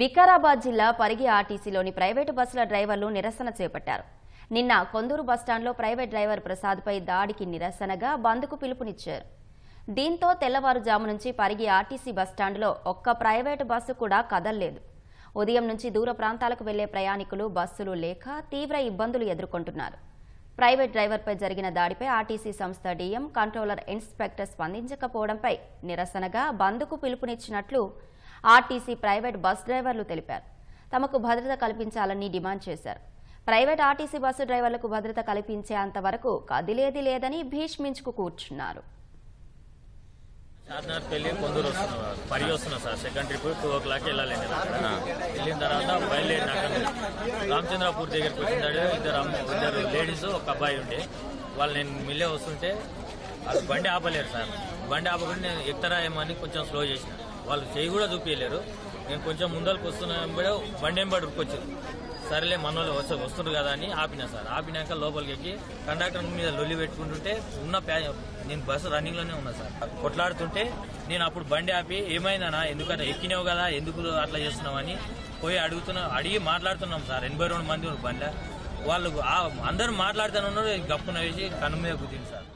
వికారాబాద్ జిల్లా పరిగి ఆర్టీసీలోని ప్రైవేటు బస్సుల డ్రైవర్లు నిరసన చేపట్టారు. నిన్న కొందూరు బస్టాండ్లో ప్రైవేట్ డ్రైవర్ ప్రసాద్పై దాడికి నిరసనగా బంద్కు పిలుపునిచ్చారు. దీంతో తెల్లవారుజాము నుంచి పరిగి ఆర్టీసీ బస్టాండ్లో ఒక్క ప్రైవేటు బస్సు కూడా కదల్లేదు. ఉదయం నుంచి దూర ప్రాంతాలకు వెళ్ళే ప్రయాణికులు బస్సులు లేక తీవ్ర ఇబ్బందులు ఎదుర్కొంటున్నారు. ప్రైవేట్ డ్రైవర్పై జరిగిన దాడిపై ఆర్టీసీ సంస్థ డీఎం కంట్రోలర్ ఇన్స్పెక్టర్ స్పందించకపోవడంపై నిరసనగా బంద్కు పిలుపునిచ్చినట్లు ఆర్టీసీ ప్రైవేట్ బస్ డ్రైవర్లు తెలిపారు. తమకు భద్రత కల్పించాలని డిమాండ్ చేశారు. ప్రైవేట్ ఆర్టీసీ బస్సు డ్రైవర్లకు భద్రత కల్పించేంత వరకు కదిలేది లేదని భీష్మించుకు కూర్చున్నారు. షాద్నగర్ వెళ్ళి కొందరు వస్తున్నారు. పరి వస్తున్నారు sir. Second trip two o'clock వెళ్ళాలి వెళ్ళిన తర్వాత బయలుదేరిన రామచంద్రపూర్ దగ్గరికి వచ్చిందాడు ఇద్దరు ఇద్దరు లేడీస్ ఒక అబ్బాయి ఉండే. వాళ్ళు నేను మిల్లే వస్తుంటే వాళ్ళు బండి ఆపలేరు సార్. బండి ఆపకుండా నేను ఎక్కుతారా ఏమని కొంచెం స్లో చేసిన. వాళ్ళు చేయి కూడా చూపించలేరు నేను కొంచెం ముందరకు వస్తున్నా వెంబడే బండి వెంబడి ఉరుకొచ్చింది సరేలే మన వాళ్ళు వస్తే వస్తుండ్రు కదా అని ఆపినా సార్. ఆపినాక లోపలికి ఎక్కి కండక్టర్ మీద లొల్లి పెట్టుకుంటుంటే ఉన్న ప్యా నేను బస్సు రన్నింగ్లోనే ఉన్నా సార్. కొట్లాడుతుంటే నేను అప్పుడు బండి ఆపి ఏమైందనా ఎందుకంటే ఎక్కినావు కదా ఎందుకు అట్లా చేస్తున్నావు అని పోయి అడుగుతున్నా అడిగి మాట్లాడుతున్నాం సార్. ఎనభై రెండు మంది ఉన్నారు బండి వాళ్ళు అందరూ మాట్లాడుతూనే ఉన్నారు గప్పున వేసి కన్ను మీద కుదింది సార్.